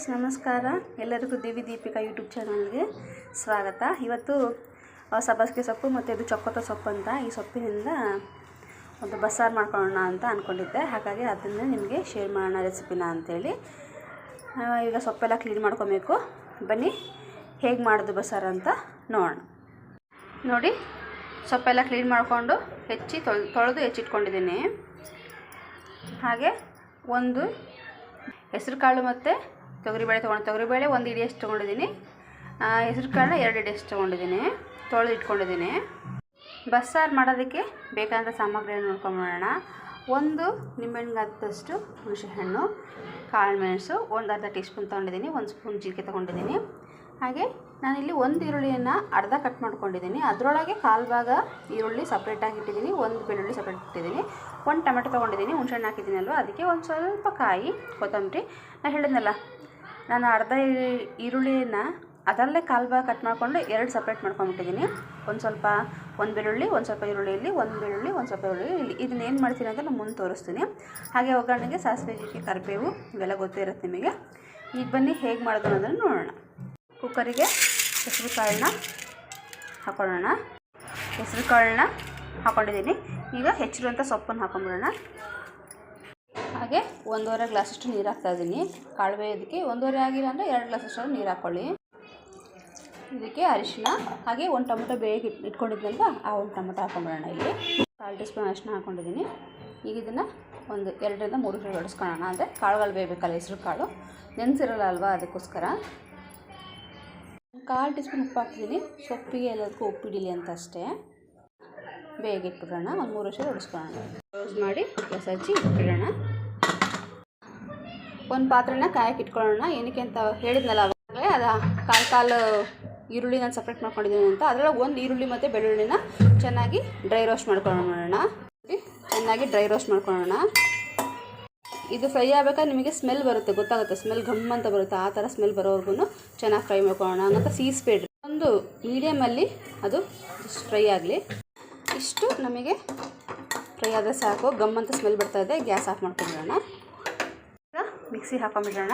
Friends, ನಮಸ್ಕಾರ. ಎಲ್ಲರಿಗೂ ದೇವಿ Deepika YouTube ಚಾನಲ್ಗೆ ಸ್ವಾಗತ. ಇವತ್ತು ಸಬ್ಬಸಿಗೆ ಸೊಪ್ಪು ಮತ್ತು ಇದು ಚೊಕ್ಕತ ಸೊಪ್ಪು ಅಂತ ಈ ಸೊಪ್ಪಿನಿಂದ ಒಂದು ಬಸ್ಸಾರು ಮಾಡ್ಕೊಳ್ಳೋಣ ಅಂತ ಅಂದ್ಕೊಂಡಿದ್ದೆ ಹಾಗಾಗಿ ಅದನ್ನು ನಿಮಗೆ ಶೇರ್ ಮಾಡೋಣ ರೆಸಿಪಿನ ಅಂಥೇಳಿ ಈಗ ಸೊಪ್ಪೆಲ್ಲ ಕ್ಲೀನ್ ಮಾಡ್ಕೊಬೇಕು. ಬನ್ನಿ, ಹೇಗೆ ಮಾಡೋದು ಬಸ್ಸಾರು ಅಂತ ನೋಡೋಣ. ನೋಡಿ, ಸೊಪ್ಪೆಲ್ಲ ಕ್ಲೀನ್ ಮಾಡಿಕೊಂಡು ಹೆಚ್ಚಿ ತೊಳೆ, ತೊಳೆದು ಹೆಚ್ಚಿಟ್ಕೊಂಡಿದ್ದೀನಿ. ಹಾಗೆ ಒಂದು ಹೆಸರು ಕಾಳು ಮತ್ತು ತೊಗರಿಬೇಳೆ ತೊಗೊಂಡು ತೊಗರಿಬೇಳೆ ಒಂದು ಇಡಿಯಷ್ಟು ತೊಗೊಂಡಿದ್ದೀನಿ. ಹೆಸರು ಕಾಳು ಎರಡು ಇಡಿಯಷ್ಟು ತೊಗೊಂಡಿದ್ದೀನಿ. ತೊಳೆದು ಇಟ್ಕೊಂಡಿದ್ದೀನಿ. ಬಸ್ಸಾರು ಮಾಡೋದಕ್ಕೆ ಬೇಕಾದಂಥ ಸಾಮಗ್ರಿಯನ್ನು ನೋಡ್ಕೊಂಬಿಡೋಣ ಒಂದು ನಿಂಬೆಹಣ್ಣಿಗಾದಷ್ಟು ಹುಣಸೆಹಣ್ಣು, ಕಾಳು ಮೆಣಸು, ಒಂದು ಅರ್ಧ ಟೀ ಸ್ಪೂನ್ ತೊಗೊಂಡಿದ್ದೀನಿ. ಒಂದು ಸ್ಪೂನ್ ಜೀರಿಗೆ ತೊಗೊಂಡಿದ್ದೀನಿ. ಹಾಗೆ ನಾನಿಲ್ಲಿ ಒಂದು ಈರುಳ್ಳಿಯನ್ನು ಅರ್ಧ ಕಟ್ ಮಾಡ್ಕೊಂಡಿದ್ದೀನಿ. ಅದರೊಳಗೆ ಕಾಲು ಭಾಗ ಈರುಳ್ಳಿ ಸಪ್ರೇಟಾಗಿ ಇಟ್ಟಿದ್ದೀನಿ. ಒಂದು ಬೆಳ್ಳುಳ್ಳಿ ಸಪ್ರೇಟ್ ಇಟ್ಟಿದ್ದೀನಿ. ಒಂದು ಟೊಮೆಟೊ ತೊಗೊಂಡಿದ್ದೀನಿ. ಹುಣಸೆಹಣ್ಣು ಹಾಕಿದ್ದೀನಲ್ವ? ಅದಕ್ಕೆ ಒಂದು ಸ್ವಲ್ಪ ಕಾಯಿ, ಕೊತ್ತಂಬರಿ. ನಾನು ಹೇಳಿದ್ನಲ್ಲ ನಾನು ಅರ್ಧ ಈರುಳ್ಳಿನ ಅದರಲ್ಲೇ ಕಾಲು ಭಾಗ ಕಟ್ ಮಾಡಿಕೊಂಡು ಎರಡು ಸಪ್ರೇಟ್ ಮಾಡ್ಕೊಂಡ್ಬಿಟ್ಟಿದ್ದೀನಿ ಒಂದು ಸ್ವಲ್ಪ ಒಂದು ಬೆಳ್ಳುಳ್ಳಿ, ಒಂದು ಸ್ವಲ್ಪ ಈರುಳ್ಳಿಯಲ್ಲಿ ಒಂದು ಬೆಳ್ಳುಳ್ಳಿ, ಒಂದು ಸ್ವಲ್ಪ ಈರುಳ್ಳಿ ಇಲ್ಲಿ. ಇದನ್ನ ಏನು ಮಾಡ್ತೀನಿ ಅಂತ ನಾನು ಮುಂದೆ ತೋರಿಸ್ತೀನಿ. ಹಾಗೆ ಒಗ್ಗರಣೆಗೆ ಸಾಸಿವೆ ಜೀರಿಗೆ ಕರಿಬೇವು ಇವೆಲ್ಲ ಗೊತ್ತೇ ಇರುತ್ತೆ ನಿಮಗೆ. ಈಗ ಬನ್ನಿ ಹೇಗೆ ಮಾಡೋದು ಅನ್ನೋದನ್ನು ನೋಡೋಣ. ಕುಕ್ಕರಿಗೆ ಹೆಸರು ಕಾಳನ್ನ ಹಾಕೊಳ್ಳೋಣ. ಹೆಸರು ಕಾಳನ್ನ ಹಾಕ್ಕೊಂಡಿದ್ದೀನಿ ಈಗ ಹೆಚ್ಚಿರುವಂಥ ಸೊಪ್ಪನ್ನು ಹಾಕೊಂಡ್ಬಿಡೋಣ. ಹಾಗೆ ಒಂದೂವರೆ ಗ್ಲಾಸಷ್ಟು ನೀರು ಹಾಕ್ತಾ ಇದ್ದೀನಿ. ಕಾಳು ಬೇಯೋದಕ್ಕೆ ಒಂದೂವರೆ ಆಗಿಲ್ಲ ಅಂದರೆ ಎರಡು ಗ್ಲಾಸಷ್ಟು ನೀರು ಹಾಕ್ಕೊಳ್ಳಿ ಇದಕ್ಕೆ ಅರಿಶಿನ, ಹಾಗೆ ಒಂದು ಟೊಮೊಟೊ ಬೇಗ ಇಟ್ ಇಟ್ಕೊಂಡಿದ್ನಲ್ವ, ಆ ಒಂದು ಟೊಮೊಟೊ ಹಾಕೊಂಡ್ಬಿಡೋಣ ಇಲ್ಲಿ. ಕಾಲು ಟೀ ಸ್ಪೂನ್ ಅರಿಶಿನ ಹಾಕ್ಕೊಂಡಿದ್ದೀನಿ ಈಗ ಇದನ್ನು ಒಂದು ಎರಡರಿಂದ ಮೂರು ನಿಮಿಷ ಹೊಡಿಸ್ಕೊಳ್ಳೋಣ ಅಂದರೆ ಕಾಳುಗಳು ಬೇಯಬೇಕಲ್ಲ ಹೆಸರು ಕಾಳು. ನೆನೆಸಿರಲ್ಲ ಅಲ್ವಾ ಅದಕ್ಕೋಸ್ಕರ. ಕಾಲು ಟೀ ಸ್ಪೂನ್ ಉಪ್ಪು ಹಾಕ್ತಿದ್ದೀನಿ. ಸೊಪ್ಪಿಗೆ ಎಲ್ಲದಕ್ಕೂ ಉಪ್ಪು ಹಿಡೀಲಿ ಅಂತ ಅಷ್ಟೇ. ಬೇಗ ಇಟ್ಬಿಡೋಣ. ಒಂದು ಮೂರು ವರ್ಷ ಹೊಡಿಸ್ಕೊಳ್ಳೋಣ ಕ್ಲೋಸ್ ಮಾಡಿ ಹಚ್ಚಿ ಇಟ್ಬಿಡೋಣ. ಒಂದು ಪಾತ್ರೆನ ಕಾಯಕ್ಕೆ ಇಟ್ಕೊಳ್ಳೋಣ. ಏನಕ್ಕೆ ಅಂತ ಹೇಳಿದ್ನಲ್ಲ ಅವಾಗಲೇ, ಅದು ಕಾಲು ಕಾಲು ಈರುಳ್ಳಿ ನಾನು ಸಪ್ರೇಟ್ ಮಾಡ್ಕೊಂಡಿದ್ದೀನಿ ಅಂತ. ಅದರೊಳಗೆ ಒಂದು ಈರುಳ್ಳಿ ಮತ್ತು ಬೆಳ್ಳುಳ್ಳಿನ ಚೆನ್ನಾಗಿ ಡ್ರೈ ರೋಸ್ಟ್ ಮಾಡ್ಕೊಳ್ಳೋಣ ಚೆನ್ನಾಗಿ ಡ್ರೈ ರೋಸ್ಟ್ ಮಾಡ್ಕೊಳ್ಳೋಣ. ಇದು ಫ್ರೈ ಆಗ್ಬೇಕಾದ್ರೆ ನಿಮಗೆ ಸ್ಮೆಲ್ ಬರುತ್ತೆ, ಗೊತ್ತಾಗುತ್ತೆ. ಸ್ಮೆಲ್ ಘಮ್ ಅಂತ ಬರುತ್ತೆ. ಆ ಥರ ಸ್ಮೆಲ್ ಬರೋವರೆಗೂ ಚೆನ್ನಾಗಿ ಫ್ರೈ ಮಾಡ್ಕೊಳ್ಳೋಣ. ಹಂಗಂತ ಸೀಸ್ಬೇಡ್ರಿ ಒಂದು ಮೀಡಿಯಮಲ್ಲಿ ಅದು ಫ್ರೈ ಆಗಲಿ. ಇಷ್ಟು ನಮಗೆ ಫ್ರೈ ಆದರೆ ಸಾಕು. ಗಮ್ ಅಂತ ಸ್ಮೆಲ್ ಬರ್ತಾ ಇದೆ. ಗ್ಯಾಸ್ ಆಫ್ ಮಾಡ್ಕೊಂಬಿಡೋಣ ಈಗ ಮಿಕ್ಸಿ ಹಾಕೊಂಬಿಡೋಣ.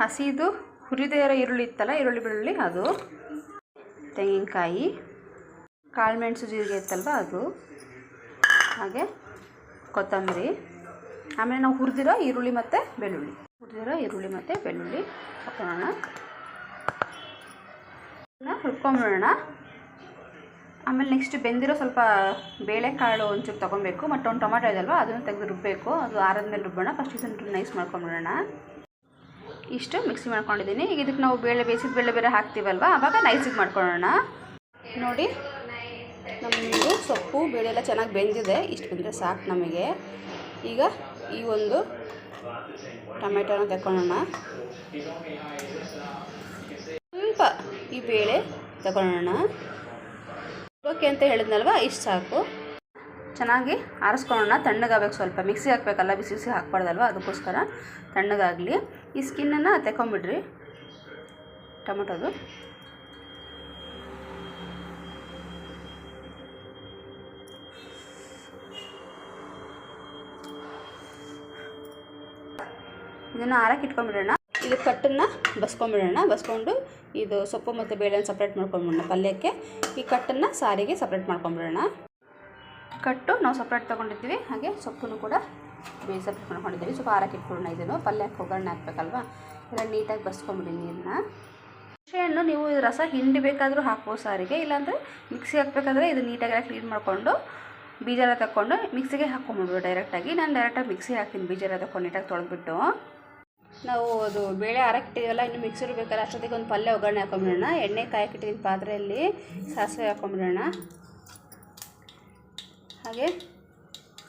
ಹಸಿದು ಹುರಿದೇ ಇರೋ ಈರುಳ್ಳಿ ಇತ್ತಲ್ಲ, ಈರುಳ್ಳಿ ಬೆಳ್ಳುಳ್ಳಿ ಅದು. ತೆಂಗಿನಕಾಯಿ ಕಾಳುಮೆಣಸು ಜೀರಿಗೆ ಇತ್ತಲ್ವ ಅದು. ಹಾಗೆ ಕೊತ್ತಂಬರಿ. ಆಮೇಲೆ ನಾವು ಹುರಿದಿರೋ ಈರುಳ್ಳಿ ಮತ್ತು ಬೆಳ್ಳುಳ್ಳಿ. ಹುರಿದಿರೋ ಈರುಳ್ಳಿ ಮತ್ತು ಬೆಳ್ಳುಳ್ಳಿ ಹಾಕೊಳ್ಳೋಣ ಹುರ್ಕೊಂಬಿಡೋಣ. ಆಮೇಲೆ ನೆಕ್ಸ್ಟ್ ಬೆಂದಿರೋ ಸ್ವಲ್ಪ ಬೇಳೆಕಾಳು ಒಂಚೂರು ತೊಗೊಬೇಕು. ಮತ್ತು ಒಂದು ಟೊಮೆಟೊ ಇದಲ್ವ ಅದನ್ನು ತೆಗೆದು ರುಬ್ಬಬೇಕು ಅದು ಆರದ್ಮೇಲೆ ರುಬ್ಬೋಣ. ಫಸ್ಟ್ ಇದನ್ನು ನೈಸ್ ಮಾಡ್ಕೊಂಬಿಡೋಣ. ಇಷ್ಟು ಮಿಕ್ಸಿ ಮಾಡ್ಕೊಂಡಿದ್ದೀನಿ. ಈಗ ಇದಕ್ಕೆ ನಾವು ಬೇಳೆ, ಬೇಯಿಸಿದ ಬೇಳೆ ಬೇರೆ ಹಾಕ್ತೀವಲ್ವ? ಆವಾಗ ನೈಸಿಗೆ ಮಾಡ್ಕೊಳ್ಳೋಣ. ನೋಡಿ ನಮ್ಮದು ಸೊಪ್ಪು, ಬೇಳೆ ಎಲ್ಲ ಚೆನ್ನಾಗಿ ಬೆಂದಿದೆ. ಇಷ್ಟು ಬಂದರೆ ಸಾಕು ನಮಗೆ. ಈಗ ಈ ಒಂದು ಟೊಮೆಟೊನ ತಗೊಳ್ಳೋಣ ಸ್ವಲ್ಪ ಈ ಬೇಳೆ ತಗೊಳ್ಳೋಣ ಓಕೆ ಅಂತ ಹೇಳಿದ್ನಲ್ವ? ಇಷ್ಟು ಸಾಕು. ಚೆನ್ನಾಗಿ ಆರಿಸ್ಕೊಳ್ಳೋಣ. ತಣ್ಣಗಾಗಬೇಕು ಸ್ವಲ್ಪ. ಮಿಕ್ಸಿ ಹಾಕಬೇಕಲ್ಲ, ಬಿಸಿ ಬಿಸಿ ಹಾಕ್ಬಾರ್ದಲ್ವ? ಅದಕ್ಕೋಸ್ಕರ ತಣ್ಣಗಾಗಲಿ. ಈ ಸ್ಕಿನ್ನನ್ನು ತೆಕೊಂಬಿಡ್ರಿ ಟೊಮೊಟೊದು. ಇದನ್ನು ಆರಕ್ಕೆ ಇಟ್ಕೊಂಡ್ಬಿಡೋಣ. ಇದು ಕಟ್ಟನ್ನು ಬಸ್ಕೊಂಬಿಡೋಣ ಬಸ್ಕೊಂಡು ಇದು ಸೊಪ್ಪು ಮತ್ತು ಬೇಳೆನ ಸಪ್ರೇಟ್ ಮಾಡ್ಕೊಂಡ್ಬಿಡೋಣ ಪಲ್ಯಕ್ಕೆ. ಈ ಕಟ್ಟನ್ನು ಸಾರಿಗೆ ಸಪ್ರೇಟ್ ಮಾಡ್ಕೊಂಬಿಡೋಣ ಕಟ್ಟು ನಾವು ಸಪ್ರೇಟ್ ತೊಗೊಂಡಿದ್ದೀವಿ. ಹಾಗೆ ಸೊಪ್ಪನ್ನು ಕೂಡ ಬೇಳೆ ಸಪ್ರೇಟ್ ಮಾಡ್ಕೊಂಡಿದ್ದೀವಿ ಸ್ವಲ್ಪ ಆರಕ್ಕೆ ಇಟ್ಕೊಳ್ಳೋಣ ಇದನ್ನು. ಪಲ್ಯಕ್ಕೆ ಒಗ್ಗರಣೆ ಹಾಕ್ಬೇಕಲ್ವಾ? ಎಲ್ಲ ನೀಟಾಗಿ ಬಸ್ಕೊಂಬಿಡಿ ನೀರನ್ನ. ಹುಣಸೆಹಣ್ಣು ನೀವು ಇದು ರಸ ಹಿಂಡಿ ಬೇಕಾದರೂ ಹಾಕ್ಬೋದು ಸಾರಿಗೆ. ಇಲ್ಲಾಂದರೆ ಮಿಕ್ಸಿ ಹಾಕಬೇಕಾದ್ರೆ ಇದು ನೀಟಾಗೆಲ್ಲ ಕ್ಲೀನ್ ಮಾಡಿಕೊಂಡು ಬೀಜ ಎಲ್ಲ ತಗೊಂಡು ಮಿಕ್ಸಿಗೆ ಹಾಕ್ಕೊಂಬಿಡ್ಬೋದು ಡೈರೆಕ್ಟಾಗಿ ನಾನು ಡೈರೆಕ್ಟಾಗಿ ಮಿಕ್ಸಿಗೆ ಹಾಕ್ತೀನಿ. ಬೀಜ ಎಲ್ಲ ತಗೊಂಡು ನೀಟಾಗಿ ತೊಳೆದ್ಬಿಟ್ಟು. ನಾವು ಅದು ಬೇಳೆ ಹಾರಕ್ಕಿಟ್ಟಿವಲ್ಲ ಇನ್ನು ಮಿಕ್ಸರ್ ಬೇಕಲ್ಲ, ಅಷ್ಟೊತ್ತಿಗೆ ಒಂದು ಪಲ್ಯ ಒಗ್ಗರಣೆ ಹಾಕೊಂಬಿಡೋಣ. ಎಣ್ಣೆ ಕಾಯಕ್ಕಿಟ್ಟಿದ್ದೀನಿ ಪಾತ್ರೆಯಲ್ಲಿ, ಸಾಸಿವೆ ಹಾಕೊಂಬಿಡೋಣ. ಹಾಗೆ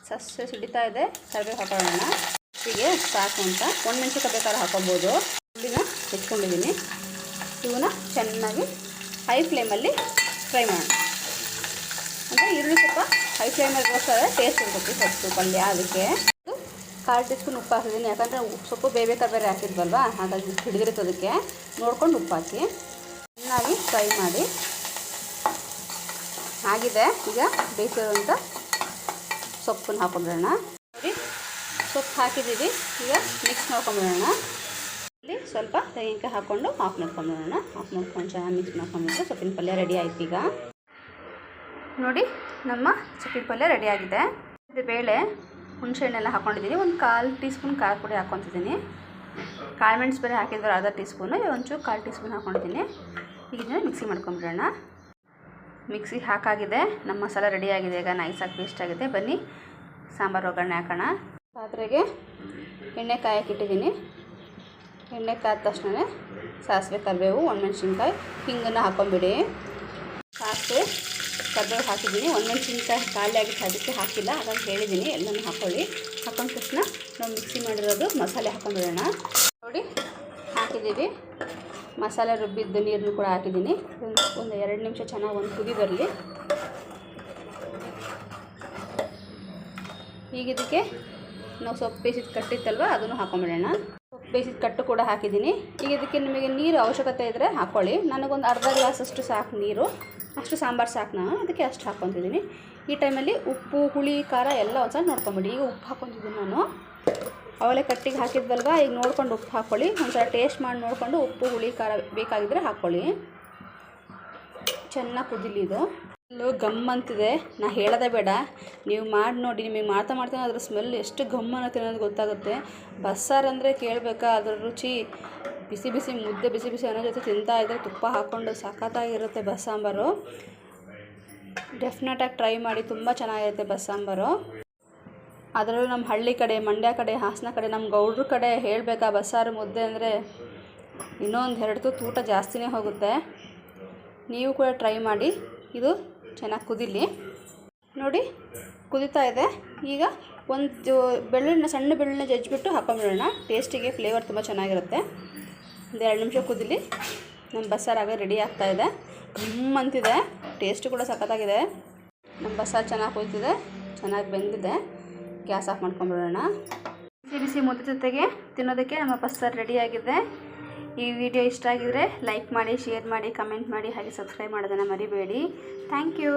ಸಾಸಿವೆ ಸಿಡಿತಾ ಇದೆ, ಕರಿಬೇವು ಹಾಕೊಳ್ಳೋಣ. ಹೀಗೆ ಸಾಕು ಅಂತ. ಒಂದು ಮೆಣಸಿನ್ಕಾಯಿ ಬೇಕಾದ್ರೆ ಹಾಕೊಬೋದು. ಹುಳಿನ ಹೆಚ್ಕೊಂಡಿದ್ದೀನಿ ಇವನ್ನ ಚೆನ್ನಾಗಿ ಹೈ ಫ್ಲೇಮಲ್ಲಿ ಫ್ರೈ ಮಾಡೋಣ. ಅಂದರೆ ಈರುಳ್ಳಿ ಸ್ವಲ್ಪ ಹೈ ಫ್ಲೇಮಲ್ಲಿ ರೋಸ್ಟಾದರೆ ಟೇಸ್ಟ್ ಇರ್ತೈತಿ ಫಸ್ಟು ಪಲ್ಯ, ಅದಕ್ಕೆ. ಕಾಲು ಟೀ ಸ್ಪೂನ್ ಉಪ್ಪು ಹಾಕಿದ್ದೀನಿ ಯಾಕಂದರೆ ಸೊಪ್ಪು ಬೇಬೇ ಬೇರೆ ಹಾಕಿದ್ವಲ್ವ ಹಾಗಾಗಿ ಹಿಡಿದಿರುತ್ತೆ ಅದಕ್ಕೆ. ನೋಡ್ಕೊಂಡು ಉಪ್ಪು ಹಾಕಿ. ಚೆನ್ನಾಗಿ ಫ್ರೈ ಮಾಡಿ. ಆಗಿದೆ. ಈಗ ಬೇಯಿಸಿರುವಂಥ ಸೊಪ್ಪನ್ನು ಹಾಕೊಂಡ್ಬಿಡೋಣ. ನೋಡಿ, ಸೊಪ್ಪು ಹಾಕಿದ್ದೀವಿ. ಈಗ ಮಿಕ್ಸ್ ಮಾಡ್ಕೊಂಬಿಡೋಣ ಇಲ್ಲಿ ಸ್ವಲ್ಪ ತೆಂಗಿನಕಾಯಿ ಹಾಕ್ಕೊಂಡು ಆಫ್ ಮಾಡ್ಕೊಂಬಿಡೋಣ ಹಾಫ್ ಮಾಡ್ಕೊಂಡು ಚೆನ್ನಾಗಿ ಮಿಕ್ಸ್ ಮಾಡ್ಕೊಂಬಿಟ್ಟು ಸೊಪ್ಪಿನ ಪಲ್ಯ ರೆಡಿ ಆಯ್ತು ಈಗ. ನೋಡಿ, ನಮ್ಮ ಸೊಪ್ಪಿನ ಪಲ್ಯ ರೆಡಿ ಆಗಿದೆ. ಇದು ಬೇಳೆ ಹುಣಸೆಹಣ್ಣೆಲ್ಲ ಹಾಕ್ಕೊಂಡಿದ್ದೀನಿ ಒಂದು ಕಾಲು ಟೀ ಸ್ಪೂನ್ ಖಾರ ಪುಡಿ ಹಾಕ್ಕೊತಿದ್ದೀನಿ. ಕಾಳು ಮೆಣಸು ಬೇರೆ ಹಾಕಿದ್ರೆ ಅರ್ಧ ಟೀ ಸ್ಪೂನು ಒಂಚೂರು ಕಾಲು ಟೀ ಸ್ಪೂನ್ ಹಾಕ್ಕೊಂಡಿದ್ದೀನಿ. ಈಗ ಮಿಕ್ಸಿ ಮಾಡ್ಕೊಂಬಿಡೋಣ. ಮಿಕ್ಸಿ ಹಾಕಾಗಿದೆ. ನಮ್ಮ ಮಸಾಲ ರೆಡಿಯಾಗಿದೆ ಈಗ ನೈಸಾಗಿ ಪೇಸ್ಟ್ ಆಗಿದೆ. ಬನ್ನಿ, ಸಾಂಬಾರು ಒಗ್ಗರಣೆ ಹಾಕೋಣ. ಪಾತ್ರೆಗೆ ಎಣ್ಣೆ ಕಾಯಕ್ಕೆ ಇಟ್ಟಿದ್ದೀನಿ. ಎಣ್ಣೆ ಕಾದ ತಕ್ಷಣ ಸಾಸಿವೆ, ಕರಿಬೇವು, ಒಣಮೆಣ್ಸಿನ್ಕಾಯಿ, ಹಿಂಗನ್ನು ಹಾಕೊಂಬಿಡಿ ಸಾಸಿವೆ ಕರಿಬೇವು ಹಾಕಿದ್ದೀನಿ. ಒಣಮೆಣ್ಸಿನ್ಕಾಯಿ ಖಾಲಿ ಆಗಿತ್ತು, ಅದಕ್ಕೆ ಹಾಕಿಲ್ಲ. ಹಾಗಾಗಿ ಹೇಳಿದ್ದೀನಿ ಎಲ್ಲನೂ ಹಾಕ್ಕೊಳ್ಳಿ ಹಾಕೊಂಡ ತಕ್ಷಣ ನಾವು ಮಿಕ್ಸಿ ಮಾಡಿರೋದು ಮಸಾಲೆ ಹಾಕೊಂಡ್ಬಿಡೋಣ. ನೋಡಿ, ಹಾಕಿದ್ದೀವಿ. ಮಸಾಲೆ ರುಬ್ಬಿದ್ದು ನೀರನ್ನು ಕೂಡ ಹಾಕಿದ್ದೀನಿ. ಒಂದು ಒಂದು ಎರಡು ನಿಮಿಷ ಚೆನ್ನಾಗಿ ಒಂದು ಕುದಿ ಬರಲಿ. ಈಗ ಇದಕ್ಕೆ ನಾವು ಸೊಪ್ಪು ಬೇಯಿಸಿದ ಕಟ್ಟಿತ್ತಲ್ವ, ಅದನ್ನು ಹಾಕೊಂಡ್ಬಿಡೋಣ. ಸೊಪ್ಪು ಬೇಯಿಸಿದ ಕಟ್ಟು ಕೂಡ ಹಾಕಿದ್ದೀನಿ. ಈಗ ಇದಕ್ಕೆ ನಿಮಗೆ ನೀರು ಅವಶ್ಯಕತೆ ಇದ್ದರೆ ಹಾಕ್ಕೊಳ್ಳಿ ನನಗೊಂದು ಅರ್ಧ ಗ್ಲಾಸಷ್ಟು ಸಾಕು ನೀರು. ಅಷ್ಟು ಸಾಂಬಾರು ಸಾಕು ನಾನು ಅದಕ್ಕೆ ಅಷ್ಟು ಹಾಕ್ಕೊತಿದ್ದೀನಿ. ಈ ಟೈಮಲ್ಲಿ ಉಪ್ಪು, ಹುಳಿ, ಖಾರ ಎಲ್ಲ ಒಂದು ಸಲ ನೋಡ್ಕೊಂಬಿಡಿ. ಈಗ ಉಪ್ಪು ಹಾಕ್ಕೊತಿದ್ದೀನಿ ನಾನು. ಅವಳೆ ಕಟ್ಟಿಗೆ ಹಾಕಿದ್ವಲ್ವ? ಈಗ ನೋಡ್ಕೊಂಡು ಉಪ್ಪು ಹಾಕ್ಕೊಳ್ಳಿ ಒಂದ್ಸಲ ಟೇಸ್ಟ್ ಮಾಡಿ ನೋಡಿಕೊಂಡು ಉಪ್ಪು, ಹುಳಿ, ಖಾರ ಬೇಕಾಗಿದ್ದರೆ ಹಾಕ್ಕೊಳ್ಳಿ ಚೆನ್ನಾಗಿ ಕುದಿಲಿ ಇದು. ಗಮ್ ಅಂತಿದೆ. ನಾ ಹೇಳೋದೇ ಬೇಡ. ನೀವು ಮಾಡಿ ನೋಡಿ, ನಿಮಗೆ ಮಾಡ್ತಾ ಮಾಡ್ತಾ ಅದ್ರ ಸ್ಮೆಲ್ ಎಷ್ಟು ಗಮ್ ಅನ್ನತ್ತೆ ಅನ್ನೋದು ಗೊತ್ತಾಗುತ್ತೆ. ಬಸ್ಸಾರು ಅಂದರೆ ಕೇಳಬೇಕಾ? ಅದ್ರ ರುಚಿ. ಬಿಸಿ ಬಿಸಿ ಮುದ್ದೆ, ಬಿಸಿ ಬಿಸಿ ಅನ್ನೋ ಜೊತೆ ತಿಂತಾ ಇದ್ದರೆ ತುಪ್ಪ ಹಾಕ್ಕೊಂಡು ಸಖತ್ತಾಗಿರುತ್ತೆ ಬಸ್ಸಾಂಬಾರು. ಡೆಫಿನೆಟಾಗಿ ಟ್ರೈ ಮಾಡಿ ತುಂಬ ಚೆನ್ನಾಗಿರುತ್ತೆ ಬಸ್ಸಾಂಬಾರು. ಅದರಲ್ಲೂ ನಮ್ಮ ಹಳ್ಳಿ ಕಡೆ, ಮಂಡ್ಯ ಕಡೆ, ಹಾಸನ ಕಡೆ ನಮ್ಮ ಗೌಡ್ರ ಕಡೆ ಹೇಳಬೇಕಾ ಬಸ್ಸಾರು, ಮುದ್ದೆ ಅಂದರೆ ಇನ್ನೊಂದು ಎರಡು ತುತ್ತು ಊಟ ಜಾಸ್ತಿನೇ ಹೋಗುತ್ತೆ. ನೀವು ಕೂಡ ಟ್ರೈ ಮಾಡಿ, ಇದು ಚೆನ್ನಾಗಿ ಕುದಿಲಿ. ನೋಡಿ, ಕುದಿತಾ ಇದೆ. ಈಗ ಒಂದು ಬೆಳ್ಳುಳ್ಳಿನ ಸಣ್ಣ ಬೆಳ್ಳುಳ್ಳಿನ ಜಜ್ಜಿಬಿಟ್ಟು ಹಾಕೊಂಡ್ಬಿಡೋಣ ಟೇಸ್ಟಿಗೆ ಫ್ಲೇವರ್ ತುಂಬ ಚೆನ್ನಾಗಿರುತ್ತೆ. ಒಂದು ಎರಡು ನಿಮಿಷ ಕುದಿಲಿ. ನಮ್ಮ ಬಸ್ಸಾರಾಗ ರೆಡಿ ಆಗ್ತಾ ಇದೆ. ಘಮ್ ಅಂತಿದೆ ಟೇಸ್ಟು ಕೂಡ ಸಖತ್ತಾಗಿದೆ. ನಮ್ಮ ಬಸ್ಸಾರು ಚೆನ್ನಾಗಿ ಕುಯ್ತಿದೆ ಚೆನ್ನಾಗಿ ಬೆಂದಿದೆ. ಗ್ಯಾಸ್ ಆಫ್ ಮಾಡ್ಕೊಂಬಿಡೋಣ ಬಿಸಿ ಬಿಸಿ ಮುದ್ದೆ ಜೊತೆಗೆ ತಿನ್ನೋದಕ್ಕೆ ನಮ್ಮ ಬಸ್ಸಾರು ರೆಡಿಯಾಗಿದೆ ಈ ವಿಡಿಯೋ ಇಷ್ಟ ಆಗಿದರೆ ಲೈಕ್ ಮಾಡಿ ಶೇರ್ ಮಾಡಿ ಕಮೆಂಟ್ ಮಾಡಿ, ಹಾಗೆ ಸಬ್ಸ್ಕ್ರೈಬ್ ಮಾಡೋದನ್ನು ಮರಿಬೇಡಿ. Thank you